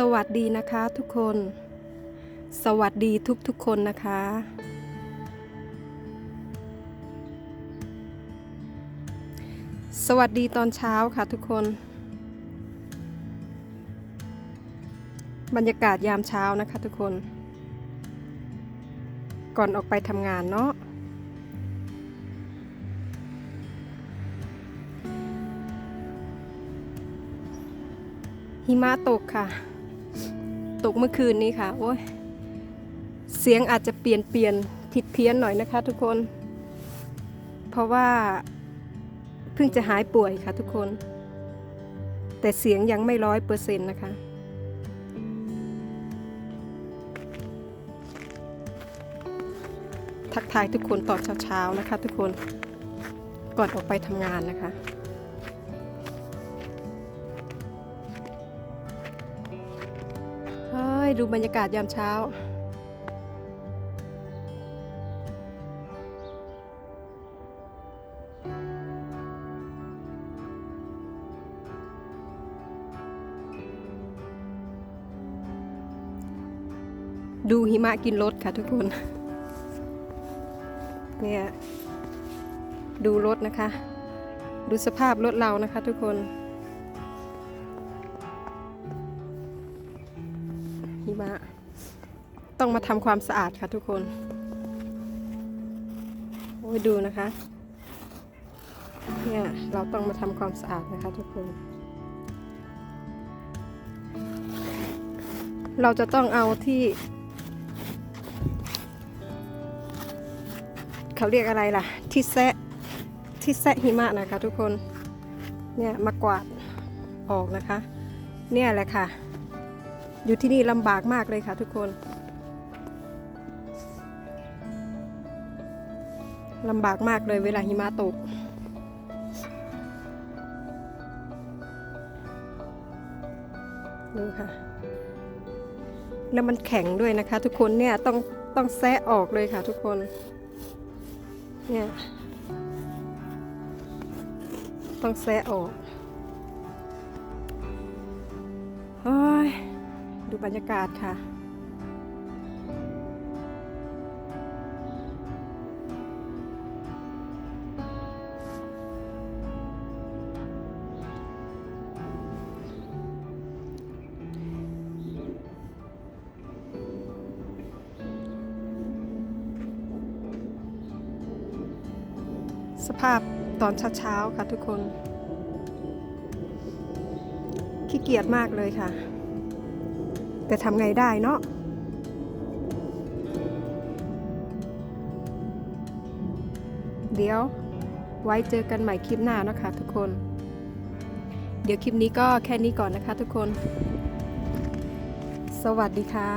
สวัสดีนะคะทุกคน สวัสดีทุกทุกๆคนนะคะ สวัสดีตอนเช้าค่ะทุกคน บรรยากาศยามเช้านะคะทุกคน ก่อนออกไปทำงานเนาะหิมะตกค่ะ ตกเมื่อคืนนี้ค่ะโอ้ยเสียงอาจจะเปลี่ยนเปลี่ยนผิดเพี้ยนหน่อยนะคะ ทุกคน เพราะว่าเพิ่งจะหายป่วยค่ะทุกคน แต่เสียงยังไม่ร้อยเปอร์เซ็นต์นะคะ ทักทายทุกคนตอนเช้าๆนะคะ ทุกคนก่อนออกไปทำงานนะคะ ย ดูบรรยากาศยามเช้า ดูหิมะกินรถค่ะทุกคน เนี่ย ดูรถนะคะ ดูสภาพรถเรานะคะทุกคน หิมะ ต้องมาทำความสะอาดค่ะทุกคน โอ้ยดูนะคะ เนี่ยเราต้องมาทำความสะอาดนะคะทุกคน เราจะต้องเอาที่ เขาเรียกอะไรล่ะ ที่แซะที่แซะหิมะนะคะทุกคน เนี่ยมากวาดออกนะคะ เนี่ยแหละค่ะ อยู่ที่นี่ลำบากมากเลยค่ะทุกคนลำบากมากเลยเวลาหิมะตก ดูค่ะ แล้วมันแข็งด้วยนะคะ ทุกคนเนี่ยต้องต้องแซะออกเลยค่ะ ทุกคน เนี่ย ต้องแซะออกเฮ้ย ดูบรรยากาศค่ะ สภาพตอนเช้าๆค่ะทุกคน ขี้เกียจมากเลยค่ะ แต่ทำไงได้เนาะเดี๋ยวไว้เจอกันใหม่คลิปหน้านะคะทุกคน เดี๋ยวคลิปนี้ก็แค่นี้ก่อนนะคะทุกคน สวัสดีค่ะ